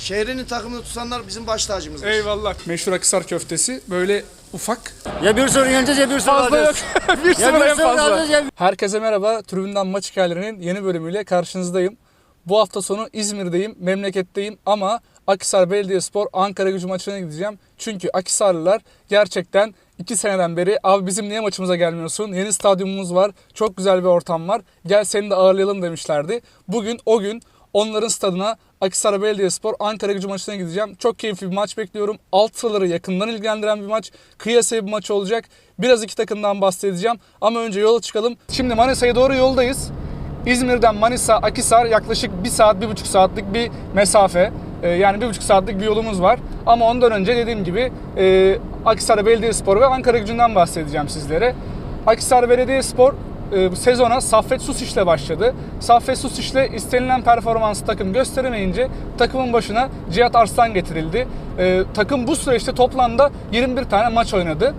Şehrinin takımını tutanlar bizim baş tacımızdır. Eyvallah. Meşhur Akisar köftesi böyle ufak. Ya bir soru yeneceğiz ya bir soru Fazla yok. alacağız. bir sıfır en fazla. ya. Herkese merhaba. Tribünden Maç Hikayelerinin yeni bölümüyle karşınızdayım. Bu hafta sonu İzmir'deyim, memleketteyim ama Akhisar Belediyespor Ankara gücü maçına gideceğim. Çünkü Akhisarlılar gerçekten 2 seneden beri abi bizim niye maçımıza gelmiyorsun? Yeni stadyumumuz var, çok güzel bir ortam var. Gel seni de ağırlayalım demişlerdi. Bugün o gün onların stadına Akhisar Belediyespor Ankara gücü maçına gideceğim. Çok keyifli bir maç bekliyorum. Alt sıraları yakından ilgilendiren bir maç. Kıyasaya bir maç olacak. Biraz iki takımdan bahsedeceğim. Ama önce yola çıkalım. Şimdi Manisa'ya doğru yoldayız. İzmir'den Manisa, Akhisar yaklaşık 1 saat, 1,5 saatlik bir mesafe. Ee, yani 1,5 saatlik bir yolumuz var. Ama ondan önce dediğim gibi e, Akhisar Belediyespor ve Ankara gücünden bahsedeceğim sizlere. Akhisar Belediyespor e, sezona Saffet Susiş'le başladı. Saffet Susiş'le istenilen performansı takım gösteremeyince takımın başına Cihat Arslan getirildi. E, takım bu süreçte toplamda 21 tane maç oynadı.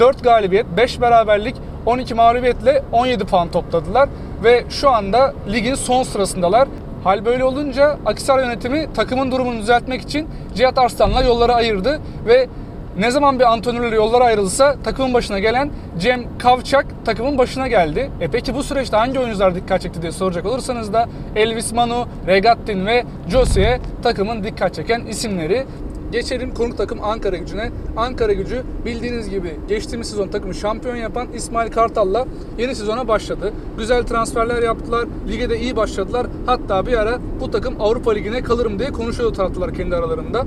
4 galibiyet, 5 beraberlik, 12 mağlubiyetle 17 puan topladılar ve şu anda ligin son sırasındalar. Hal böyle olunca Akhisar yönetimi takımın durumunu düzeltmek için Cihat Arslan'la yolları ayırdı ve ne zaman bir antrenörle yollara ayrılsa takımın başına gelen Cem Kavçak takımın başına geldi. E peki bu süreçte hangi oyuncular dikkat çekti diye soracak olursanız da Elvis Manu, Regattin ve Jose takımın dikkat çeken isimleri. Geçelim konuk takım Ankara gücüne. Ankara gücü bildiğiniz gibi geçtiğimiz sezon takımı şampiyon yapan İsmail Kartal'la yeni sezona başladı. Güzel transferler yaptılar. Lige de iyi başladılar. Hatta bir ara bu takım Avrupa Ligi'ne kalırım diye konuşuyordu taraftarlar kendi aralarında.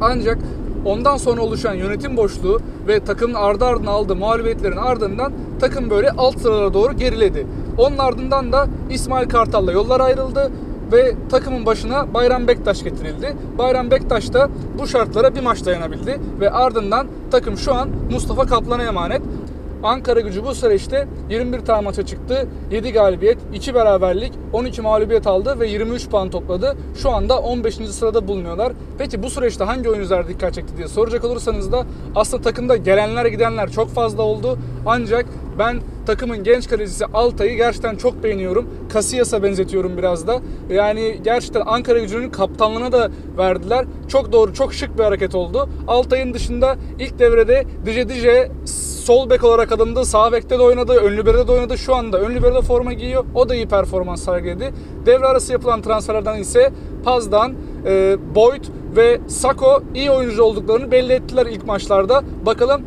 Ancak ondan sonra oluşan yönetim boşluğu ve takımın ardı ardına aldığı mağlubiyetlerin ardından takım böyle alt sıralara doğru geriledi. Onun ardından da İsmail Kartal'la yollar ayrıldı ve takımın başına Bayram Bektaş getirildi. Bayram Bektaş da bu şartlara bir maç dayanabildi ve ardından takım şu an Mustafa Kaplan'a emanet. Ankara gücü bu süreçte 21 tane maça çıktı. 7 galibiyet, 2 beraberlik, 12 mağlubiyet aldı ve 23 puan topladı. Şu anda 15. sırada bulunuyorlar. Peki bu süreçte hangi oyuncular dikkat çekti diye soracak olursanız da aslında takımda gelenler gidenler çok fazla oldu. Ancak ben takımın genç kalecisi Altay'ı gerçekten çok beğeniyorum. Casillas'a benzetiyorum biraz da. Yani gerçekten Ankara gücünün kaptanlığına da verdiler. Çok doğru, çok şık bir hareket oldu. Altay'ın dışında ilk devrede Dice Dice sol bek olarak adımdı. Sağ bekte de oynadı. Ön libero'da de oynadı. Şu anda ön libero'da forma giyiyor. O da iyi performans sergiledi. Devre arası yapılan transferlerden ise Paz'dan e, Boyd ve Sako iyi oyuncu olduklarını belli ettiler ilk maçlarda. Bakalım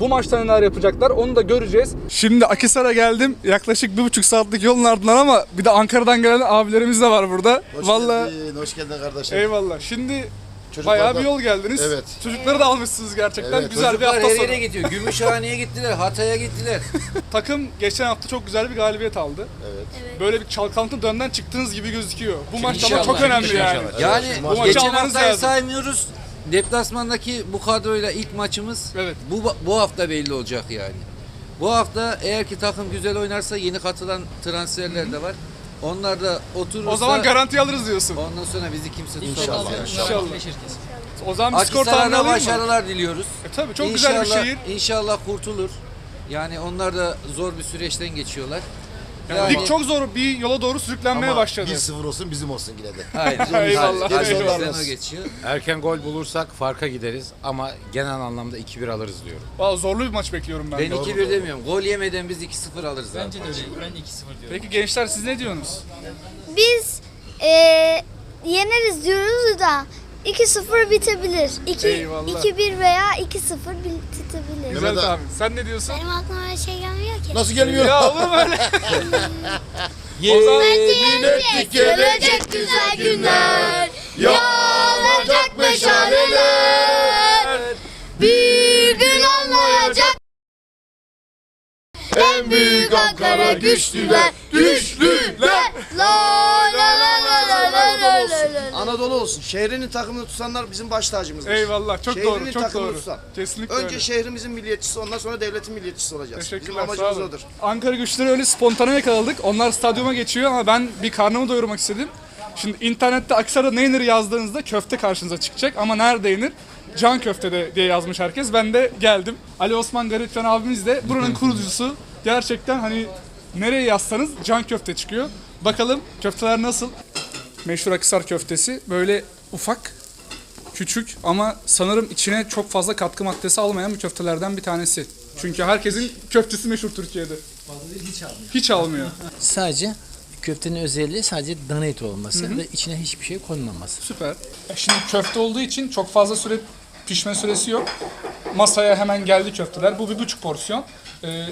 bu maçta neler yapacaklar onu da göreceğiz. Şimdi Akisar'a geldim. Yaklaşık bir buçuk saatlik yolun ardından ama bir de Ankara'dan gelen abilerimiz de var burada. Hoş Vallahi geldin, hoş geldin kardeşim. eyvallah. Şimdi Çocuklar bayağı da- bir yol geldiniz. Evet. Çocukları da almışsınız gerçekten. Evet, Güzel bir Çocuklar hafta her sonu. yere gidiyor. Gümüşhane'ye gittiler, Hatay'a gittiler. Takım geçen hafta çok güzel bir galibiyet aldı. Evet. Böyle bir çalkantı dönden çıktığınız gibi gözüküyor. Bu maç ama İnşallah, çok önemli inşallah. yani. Yani bu maçı geçen almanız haftayı lazım. saymıyoruz. Deplasmandaki bu kadroyla ilk maçımız Evet. bu bu hafta belli olacak yani. Bu hafta eğer ki takım güzel oynarsa yeni katılan transferler de var. Onlar da oturursa O zaman garanti alırız diyorsun. ondan sonra bizi kimse İnşallah, tutamaz. inşallah. İnşallah. O zaman bir skor tahmini alayım mı? başarılar diliyoruz. E tabii çok güzel bir şehir. İnşallah kurtulur. Yani onlar da zor bir süreçten geçiyorlar. Yani lig çok zor bir yola doğru sürüklenmeye Ama başladı. 1-0 olsun bizim olsun yine de. Aynen. Eyvallah, geçiyor. Erken gol bulursak farka gideriz ama genel anlamda 2-1 alırız diyorum. Vallahi zorlu bir maç bekliyorum ben. Ben de. 2-1 demiyorum. Gol yemeden biz 2-0 alırız abi. Bence de öyle. Ben 2-0 diyorum. Peki gençler siz ne diyorsunuz? Biz eee, yeneriz diyoruz da 2-0 bitebilir. 2 Eyvallah. 2-1 veya 2-0 bitebilir. Güzel Mehmet abi. Sen ne diyorsun? Benim aklıma öyle şey gelmiyor ki. Nasıl gelmiyor? ya olur mu öyle? o zaman ettik gelecek güzel günler. Yanacak meşaleler. Bir gün anlayacak. En büyük Ankara güçlüler. Güçlüler. La la la la la. Anadolu olsun. Şehrinin takımını tutanlar bizim baş tacımızdır. eyvallah çok Şehrinin doğru çok takımını doğru. tutan. Kesinlikle Önce öyle. şehrimizin milliyetçisi ondan sonra devletin milliyetçisi olacağız. Bizim Teşekkürler sağ amacımız olun. odur. Ankara güçleri öyle spontane yakaladık. Onlar stadyuma geçiyor ama ben bir karnımı doyurmak istedim. Şimdi internette Aksaray'da ne yenir yazdığınızda köfte karşınıza çıkacak ama nerede yenir? Can köftede diye yazmış herkes. Ben de geldim. Ali Osman Garipcan abimiz de buranın kurucusu. Gerçekten hani nereye yazsanız can köfte çıkıyor. Bakalım köfteler nasıl? Meşhur Akisar köftesi böyle ufak küçük ama sanırım içine çok fazla katkı maddesi almayan bir köftelerden bir tanesi. Çünkü herkesin köftesi meşhur Türkiye'de. Hiç almıyor. Hiç almıyor. Sadece köftenin özelliği sadece dana eti olması ve içine hiçbir şey konmaması. Süper. E Şimdi köfte olduğu için çok fazla süre pişme süresi yok. Masaya hemen geldi köfteler. Bu bir buçuk porsiyon. Ee,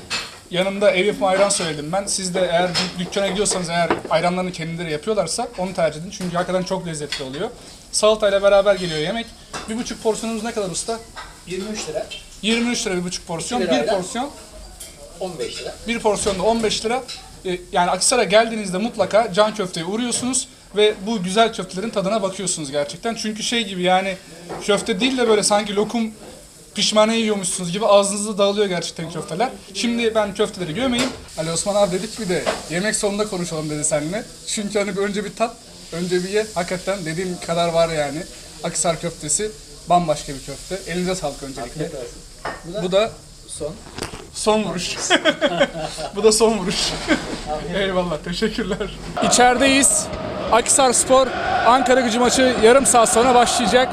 yanında ev yapımı ayran söyledim ben. Siz de eğer bir dükkana gidiyorsanız eğer ayranlarını kendileri yapıyorlarsa onu tercih edin. Çünkü hakikaten çok lezzetli oluyor. Salatayla beraber geliyor yemek. Bir buçuk porsiyonumuz ne kadar usta? 23 lira, 23 lira bir buçuk porsiyon. Bir lirayla. porsiyon 15 lira. bir porsiyonda 15 lira. E, Yani Akhisar'a geldiğinizde mutlaka can köfteye uğruyorsunuz ve bu güzel köftelerin tadına bakıyorsunuz gerçekten. Çünkü şey gibi yani köfte değil de böyle sanki lokum pişmane yiyormuşsunuz gibi ağzınızda dağılıyor gerçekten köfteler. Şimdi ben köfteleri gömeyim. Ali Osman abi dedik bir de yemek sonunda konuşalım dedi seninle. Çünkü hani bir önce bir tat, önce bir ye. Hakikaten dediğim kadar var yani. Akhisar köftesi bambaşka bir köfte. Elinize sağlık öncelikle. Bu da Son. Son vuruş. Bu da son vuruş. Eyvallah, teşekkürler. İçerideyiz. Akisar Spor Ankara gücü maçı yarım saat sonra başlayacak.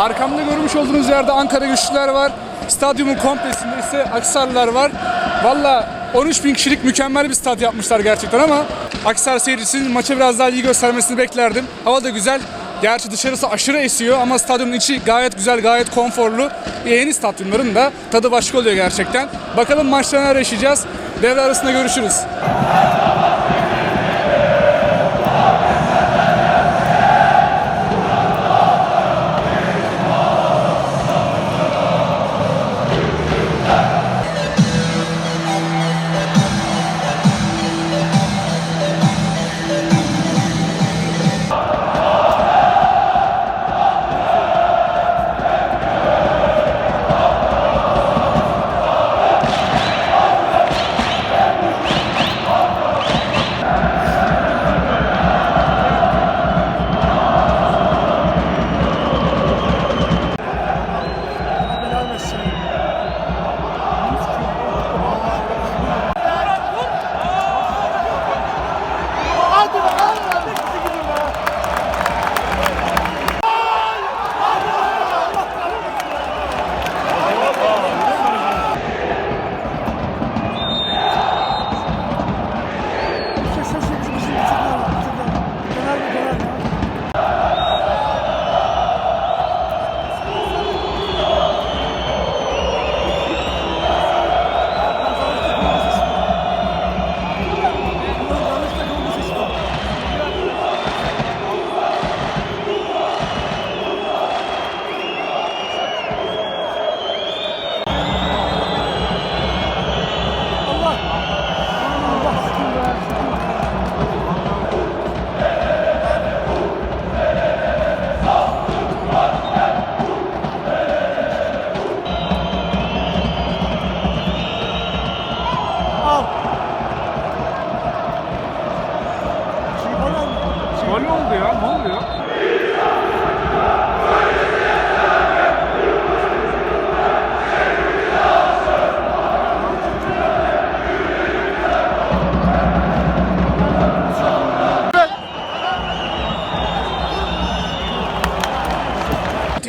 Arkamda görmüş olduğunuz yerde Ankara güçlüler var. Stadyumun komplesinde ise Akisarlılar var. Valla 13 bin kişilik mükemmel bir stat yapmışlar gerçekten ama Akisar seyircisinin maça biraz daha iyi göstermesini beklerdim. Hava da güzel. Gerçi dışarısı aşırı esiyor ama stadyumun içi gayet güzel, gayet konforlu. Yeni stadyumların da tadı başka oluyor gerçekten. Bakalım maçta neler yaşayacağız. Devre arasında görüşürüz.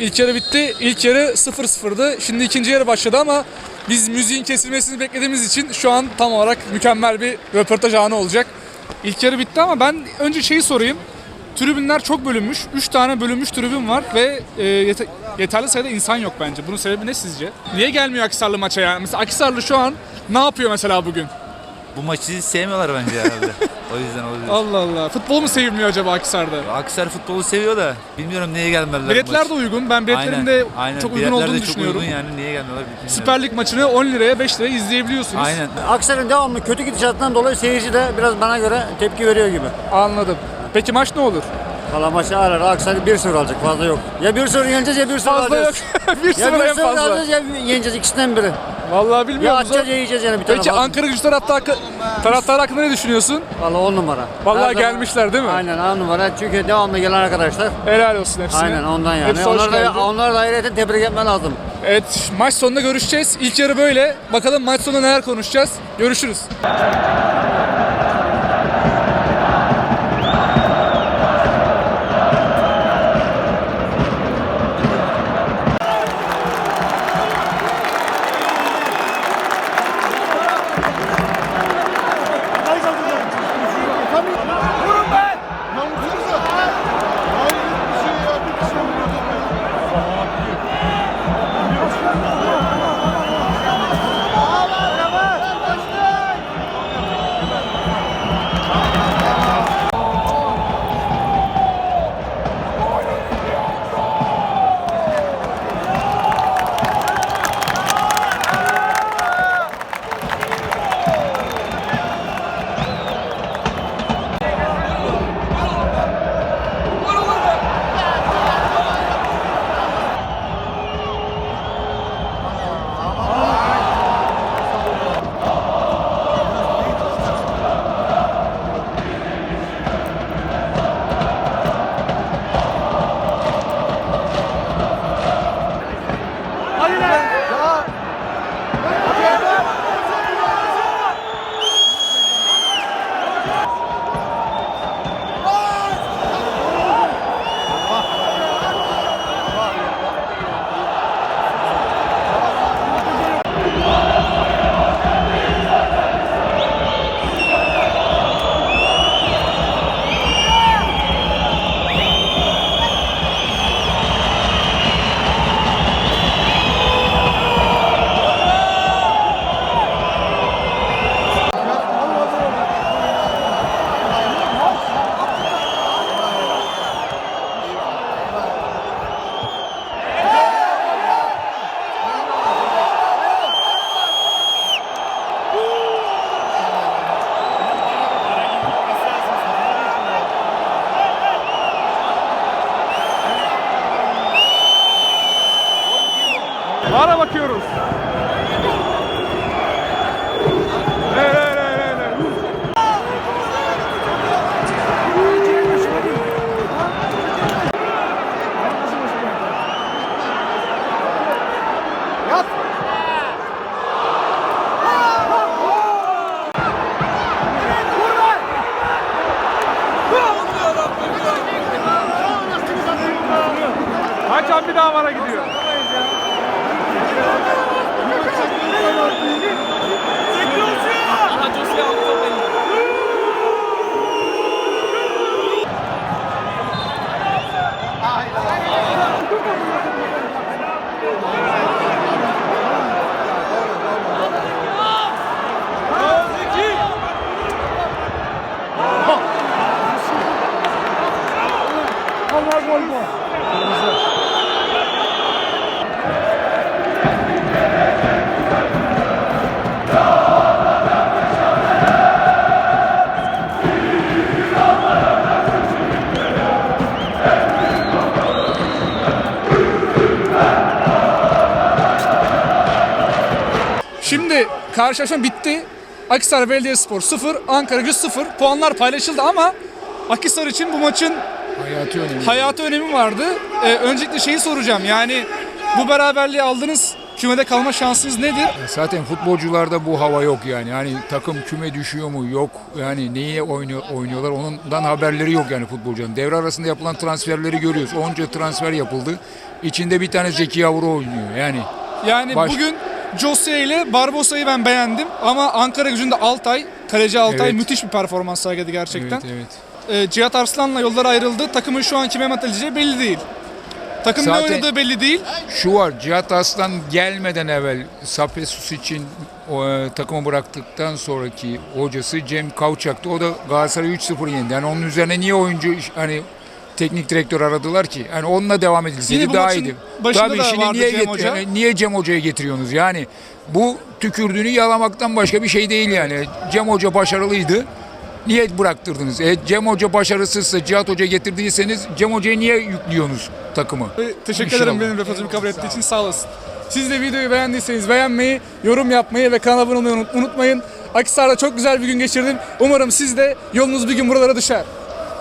İlk yarı bitti. İlk yarı 0-0'dı. Şimdi ikinci yarı başladı ama biz müziğin kesilmesini beklediğimiz için şu an tam olarak mükemmel bir röportaj anı olacak. İlk yarı bitti ama ben önce şeyi sorayım. Tribünler çok bölünmüş. 3 tane bölünmüş tribün var ve e, yete- yeterli sayıda insan yok bence. Bunun sebebi ne sizce? Niye gelmiyor Akisarlı maça yani? Mesela Akisarlı şu an ne yapıyor mesela bugün? Bu maçı sevmiyorlar bence herhalde. o yüzden olabilir. Allah Allah. Futbol mu sevilmiyor acaba Akisar'da? Akhisar futbolu seviyor da bilmiyorum niye gelmediler. Biletler de uygun. Ben biletlerin Aynen, de aynen. çok uygun Biletler de olduğunu çok düşünüyorum. uygun yani niye gelmiyorlar bilmiyorum. Süper Lig maçını 10 liraya 5 liraya izleyebiliyorsunuz. Aynen. Aksar'ın devamlı kötü gidişatından dolayı seyirci de biraz bana göre tepki veriyor gibi. Anladım. Peki maç ne olur? Valla maçı arar. Aksar 1-0 alacak fazla yok. Ya 1-0 yeneceğiz ya 1-0 Fazla yok. alacağız. 1-0 Ya en 1-0 fazla. alacağız ya yeneceğiz ikisinden biri. Vallahi Ya bilmiyorum. atacağız ya yiyeceğiz yani bir tane Peki. Ankara Gücü taraftarı, taraftarı hakkında ne düşünüyorsun? Valla 10 numara. Vallahi Her zaman- gelmişler değil mi? Aynen 10 numara. Çünkü devamlı gelen arkadaşlar. Helal olsun hepsine. Aynen ondan yani. Hepsi geldi. da, onları da ayrıca tebrik etmen lazım. Evet maç sonunda görüşeceğiz. İlk yarı böyle. Bakalım maç sonunda neler konuşacağız. Görüşürüz. Vara bakıyoruz. Le. Hakan bir daha vara gidiyor. Şimdi karşılaşma bitti. Akhisar Belediyespor 0, Ankara Güç 0. Puanlar paylaşıldı ama Akhisar için bu maçın Hayati önemi. hayatı önemi vardı. Ee, öncelikle şeyi soracağım. Yani bu beraberliği aldınız. Kümede kalma şansınız nedir? Zaten futbolcularda bu hava yok yani. Yani takım küme düşüyor mu? Yok. Yani neye oynuyor, oynuyorlar? Ondan haberleri yok yani futbolcuların. Devre arasında yapılan transferleri görüyoruz. Onca transfer yapıldı. İçinde bir tane Zeki Yavru oynuyor. Yani Yani Baş- bugün Jose ile Barbosa'yı ben beğendim ama Ankara gücünde Altay, kaleci Altay Evet. müthiş bir performans sergiledi gerçekten. evet evet. Ee, Cihat Arslan'la yollar ayrıldı. Takımın şu an kime emanet edileceği belli değil. Takım Zaten- ne oynadığı belli değil. Şu var. Cihat Aslan gelmeden evvel Sapesus için o, e, takımı bıraktıktan sonraki hocası Cem Kavçak'tı. O da Galatasaray 3-0 yendi. Yani onun üzerine niye oyuncu hani teknik direktör aradılar ki? Yani onunla devam Yine edilseydi bu daha iyiydi. Tabii da şimdi niye, Cem Hoca. yani niye Cem Hoca'yı getiriyorsunuz? Yani bu tükürdüğünü yalamaktan başka bir şey değil yani. Cem Hoca başarılıydı. Niye bıraktırdınız? E, Cem Hoca başarısızsa Cihat Hoca getirdiyseniz Cem Hoca'ya niye yüklüyorsunuz takımı? Ee, Teşekkür ederim benim röportajımı kabul ettiği için sağ olasın. Siz de videoyu beğendiyseniz beğenmeyi, yorum yapmayı ve kanala abone olmayı unut- unutmayın. Akhisar'da çok güzel bir gün geçirdim. Umarım siz de yolunuz bir gün buralara düşer.